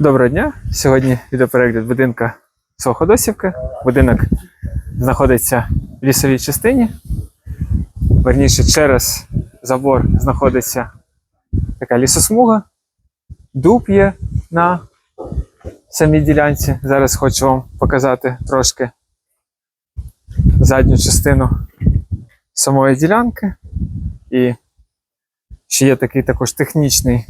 Доброго дня! Сьогодні відеоперегляд будинка Солходосівки. Будинок знаходиться в лісовій частині. Верніше, через забор знаходиться така лісосмуга. Дуб є на самій ділянці. Зараз хочу вам показати трошки задню частину самої ділянки. І ще є такий також технічний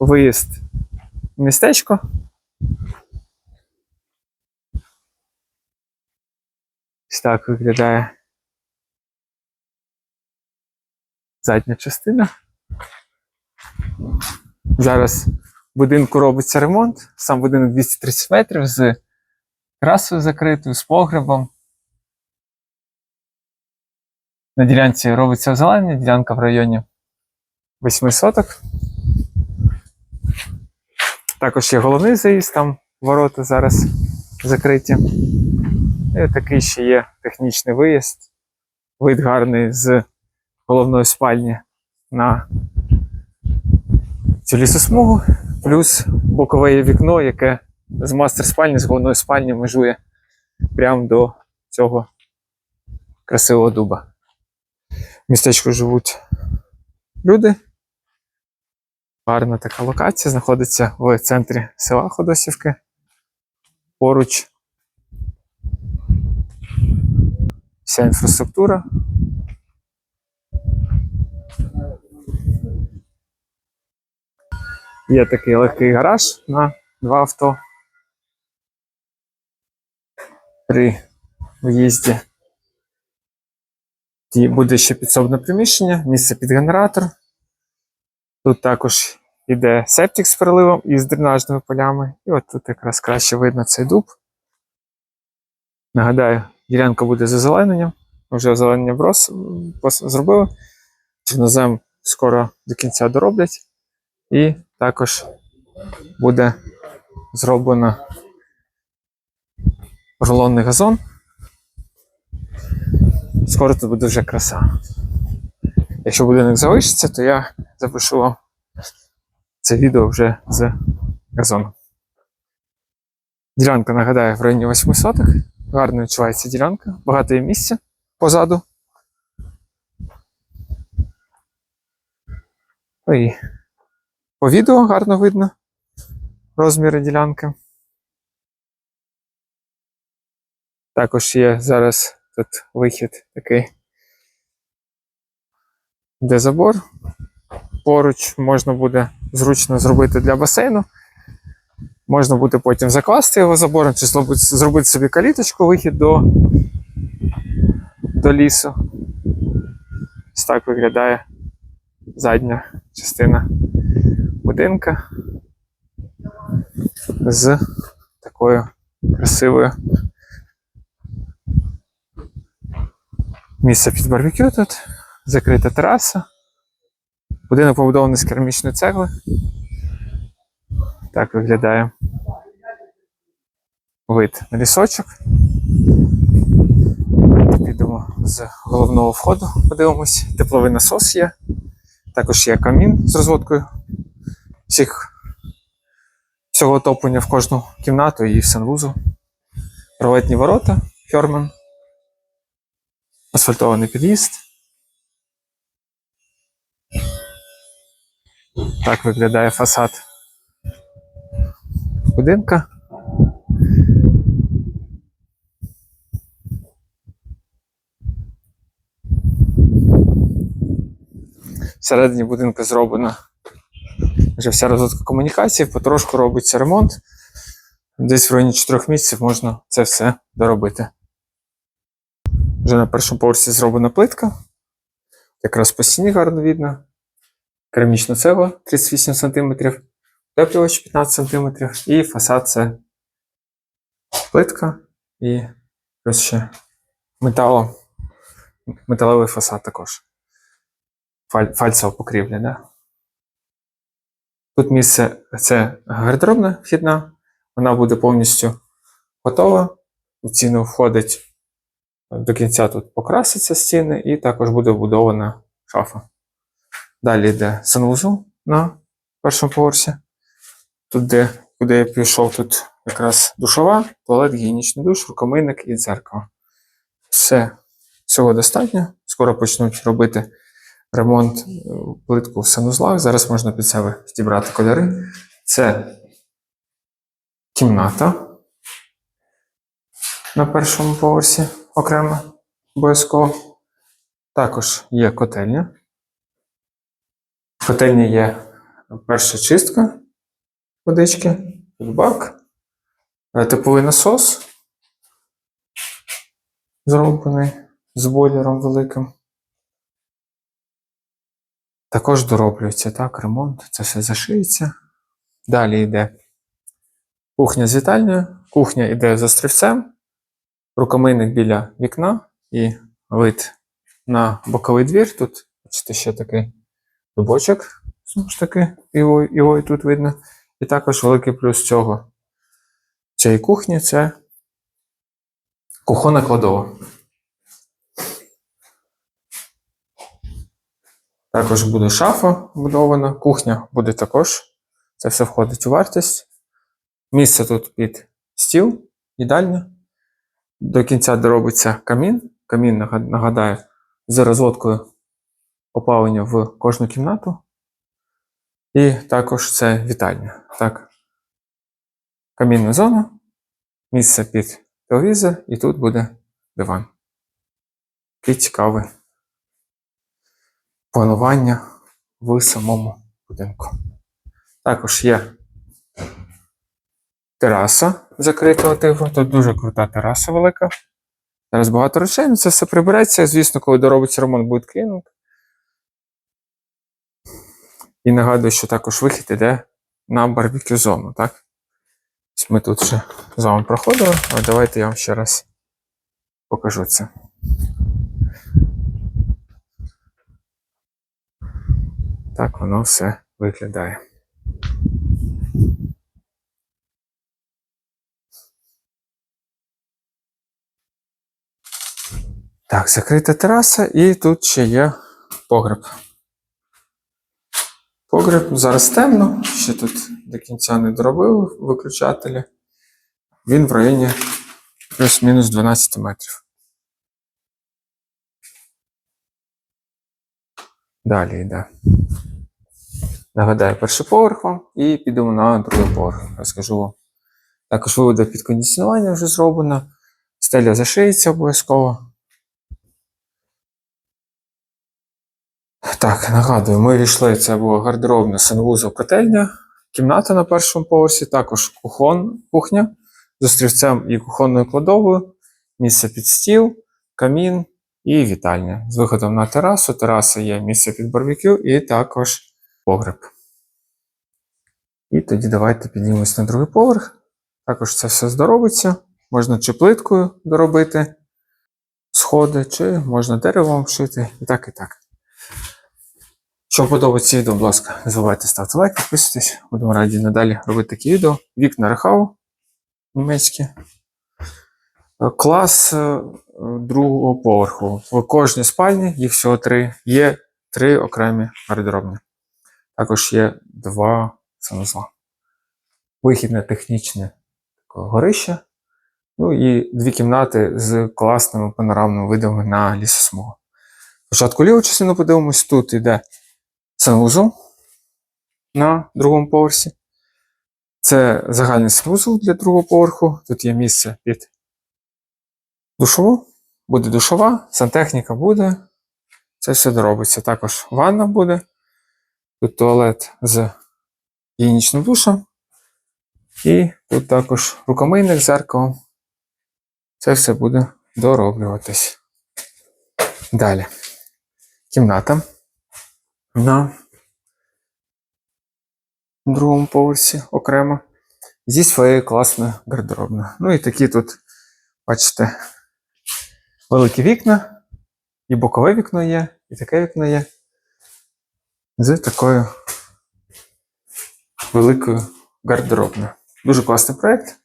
виїзд містечко. Ось так виглядає задня частина. Зараз в будинку робиться ремонт. Сам будинок 230 метрів з терасою закритою, з погребом. На ділянці робиться озеленення, ділянка в районі 8 соток. Також є головний заїзд, там ворота зараз закриті. І такий ще є технічний виїзд. Вид гарний з головної спальні на цю лісосмугу, плюс бокове вікно, яке з мастер спальні, з головної спальні межує прямо до цього красивого дуба. В містечку живуть люди. Гарна така локація, знаходиться в центрі села Ходосівки. Поруч вся інфраструктура. Є такий легкий гараж на два авто. При в'їзді І буде ще підсобне приміщення, місце під генератор. Тут також іде септик з переливом і з дренажними полями. І от тут якраз краще видно цей дуб. Нагадаю, ділянка буде з озелененням. Ми вже озеленення брос, зробили. Чорнозем скоро до кінця дороблять. І також буде зроблено рулонний газон. Скоро тут буде вже краса. Якщо будинок залишиться, то я запишу вам це відео вже з газону. Ділянка, нагадаю, в районі 8 соток. Гарно відчувається ділянка, багато є місця позаду. Ну І по відео гарно видно розміри ділянки. Також є зараз тут вихід такий, де забор. Поруч можна буде зручно зробити для басейну. Можна буде потім закласти його забором, чи зробити, собі каліточку, вихід до, до лісу. Ось так виглядає задня частина будинка з такою красивою місце під барбекю тут, закрита тераса. Будинок побудований з керамічної цегли. Так виглядає вид на лісочок. Підемо з головного входу, подивимось. Тепловий насос є. Також є камін з розводкою всіх, всього отоплення в кожну кімнату і в санвузол. Ролетні ворота, фьорман. Асфальтований під'їзд. Так виглядає фасад будинка. Всередині будинку зроблена вже вся розвитка комунікацій, потрошку робиться ремонт. Десь в районі 4 місяців можна це все доробити. Вже на першому поверсі зроблена плитка. Якраз по стіні гарно видно. Керамічна цегла 38 см, утеплювач 15 см і фасад це плитка і плюс ще метало, металевий фасад також. Фаль, фальцева покрівля, да? Тут місце це гардеробна вхідна, вона буде повністю готова. В ціну входить до кінця тут покраситься стіни, і також буде вбудована шафа. Далі йде санвузол на першому поверсі. Тут, де, куди я пішов, тут якраз душова, туалет, гігієнічний душ, рукомийник і дзеркало. Все, всього достатньо. Скоро почнуть робити ремонт е, плитку в санузлах. Зараз можна під себе підібрати кольори. Це кімната на першому поверсі окремо обов'язково. Також є котельня. В є перша чистка водички, бак, е, тепловий насос зроблений з бойлером великим. Також дороблюється так, ремонт, це все зашиється. Далі йде кухня з вітальною. Кухня йде з острівцем, рукомийник біля вікна і вид на боковий двір. Тут, бачите, ще такий дубочок, знову ж таки, його, його і тут видно. І також великий плюс цього цієї кухні це кухонна кладова. Також буде шафа вбудована, кухня буде також. Це все входить у вартість. Місце тут під стіл, їдальня. До кінця доробиться камін. Камін, нагадаю, з розводкою опалення в кожну кімнату. І також це вітальня. Так. Камінна зона, місце під телевізор, і тут буде диван. Такий цікавий планування в самому будинку. Також є тераса закритого типу. Тут дуже крута тераса велика. Зараз багато речей, ну це все прибереться. Звісно, коли доробиться ремонт, буде клінінг. І нагадую, що також вихід іде на барбекю зону, так? Ми тут вже з вами проходили, але давайте я вам ще раз покажу це. Так воно все виглядає. Так, закрита тераса, і тут ще є погреб. Погреб зараз темно, ще тут до кінця не доробив виключателі. Він в районі плюс-мінус 12 метрів. Далі йде. Нагадаю, перший поверх вам і підемо на другий поверх. Розкажу вам. Також виводи під кондиціонування вже зроблено. Стеля зашиється обов'язково. Так, нагадую, ми війшли, це була гардеробна санвузол котельня, кімната на першому поверсі, також кухон, кухня з острівцем і кухонною кладовою, місце під стіл, камін і вітальня. З виходом на терасу. Тераса є місце під барбекю і також погреб. І тоді давайте піднімемось на другий поверх. Також це все здоробиться. Можна чи плиткою доробити сходи, чи можна деревом вшити, і так, і так. Якщо подобається відео, будь ласка, не забувайте ставити лайк, підписуйтесь. Будемо раді надалі робити такі відео. Вікна Рехау німецькі. Е, Клас е, другого поверху. В кожній спальні, їх всього три, є три окремі гардеробні. Також є два санузла. Вихідне технічне горище. Ну і дві кімнати з класними панорамними видами на лісосмугу. Спочатку ліву частину подивимось, тут йде санвузол на другому поверсі. Це загальний санвузол для другого поверху. Тут є місце під душову. Буде душова, сантехніка буде. Це все доробиться. Також ванна буде. Тут туалет з гігієнічним душем. І тут також рукомийник з зеркалом. Це все буде дороблюватись. Далі. Кімната на другому поверсі окремо. Зі своєю класною гардеробною. Ну і такі тут, бачите, великі вікна. І бокове вікно є, і таке вікно є. З такою великою гардеробною. Дуже класний проєкт.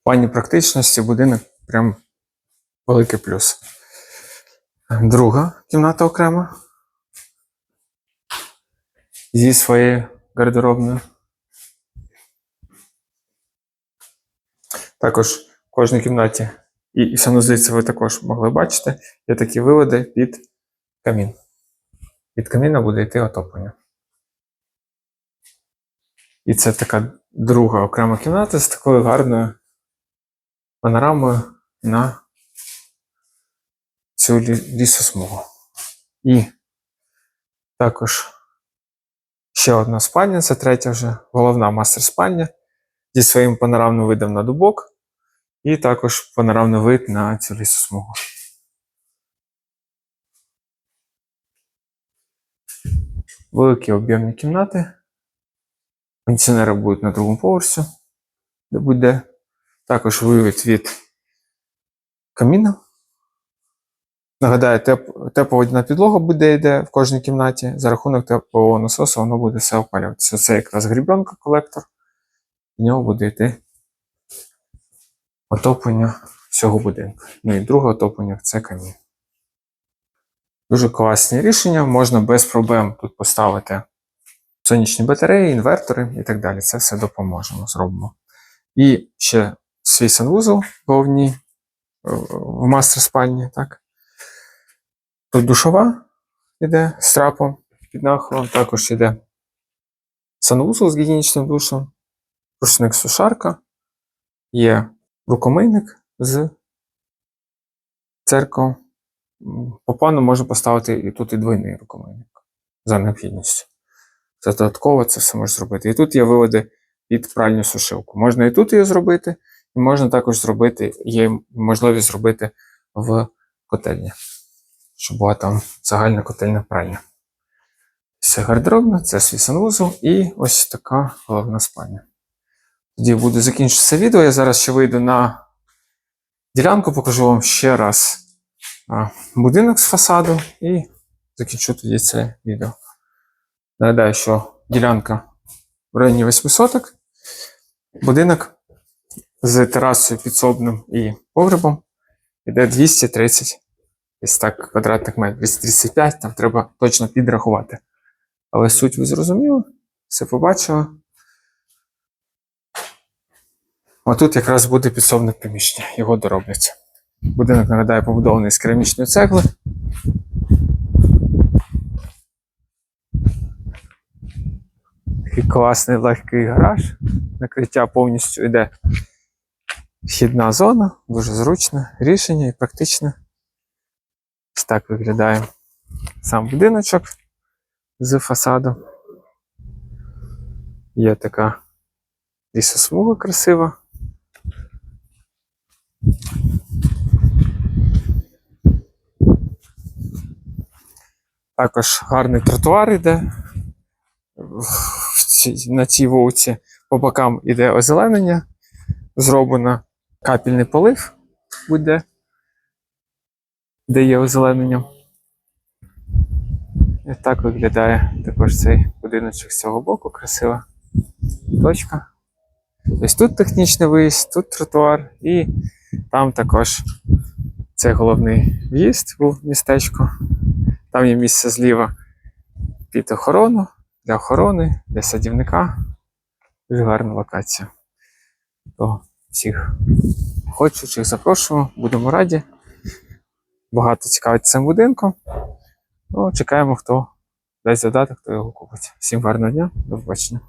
В плані практичності будинок прям великий плюс. Друга кімната окрема. Зі своєю гардеробною. Також в кожній кімнаті і, і санузлі це ви також могли бачити. Є такі виводи під камін. Від каміна буде йти отоплення. І це така друга окрема кімната з такою гарною панорамою на цю лісосмугу. І також ще одна спальня, це третя вже головна мастер спальня зі своїм панорамним видом на дубок, і також панорамний вид на цю лісосмугу. Великі об'ємні кімнати. Кондиціонери будуть на другому поверсі, де буде також вивід від каміна. Нагадаю, теп, тепловодяна підлога буде йде в кожній кімнаті. За рахунок теплового насосу воно буде все опалюватися. Це якраз грібенка колектор. В нього буде йти отоплення всього будинку. Ну і друге отоплення це камін. Дуже класні рішення, можна без проблем тут поставити сонячні батареї, інвертори і так далі. Це все допоможемо, зробимо. І ще свій санвузол головній е, в мастер спальні, так. Тут душова йде з трапом під нахилом, також йде санвузол з гігієнічним душем, рушник сушарка, є рукомийник з церквою. М, По плану можна поставити і тут і двойний рукомийник за необхідністю. Це додатково це все можна зробити. І тут є виводи під пральню сушилку. Можна і тут її зробити, можна також зробити, є можливість зробити в котельні, щоб була там загальна котельна пральня. Це гардеробна, це свій санвузол і ось така головна спальня. Тоді буду закінчитися відео. Я зараз ще вийду на ділянку, покажу вам ще раз будинок з фасаду і закінчу тоді це відео. Нагадаю, що ділянка в районі 8 соток. Будинок з терасою підсобним і погребом іде 230 десь так квадратних метрів, 235, там треба точно підрахувати. Але суть ви зрозуміли, все побачили. Отут якраз буде підсобне приміщення, його дороблять. Будинок, нагадаю, побудований з керамічної цегли. Такий класний легкий гараж. Накриття повністю йде вхідна зона, дуже зручне рішення і практичне. Ось так виглядає сам будиночок з фасаду. Є така лісосмуга красива. Також гарний тротуар йде. На цій вулиці по бокам іде озеленення. Зроблено капельний полив буде, де є озеленення. І так виглядає також цей будиночок з цього боку, красива точка. Ось тут технічний виїзд, тут тротуар, і там також це головний в'їзд в містечко. Там є місце зліва під охорону, для охорони, для садівника. Дуже гарна локація. Всіх хочучих запрошую, будемо раді. Багато цікавить цим будинком. Ну, чекаємо, хто дасть задати, хто його купить. Всім гарного дня, до побачення.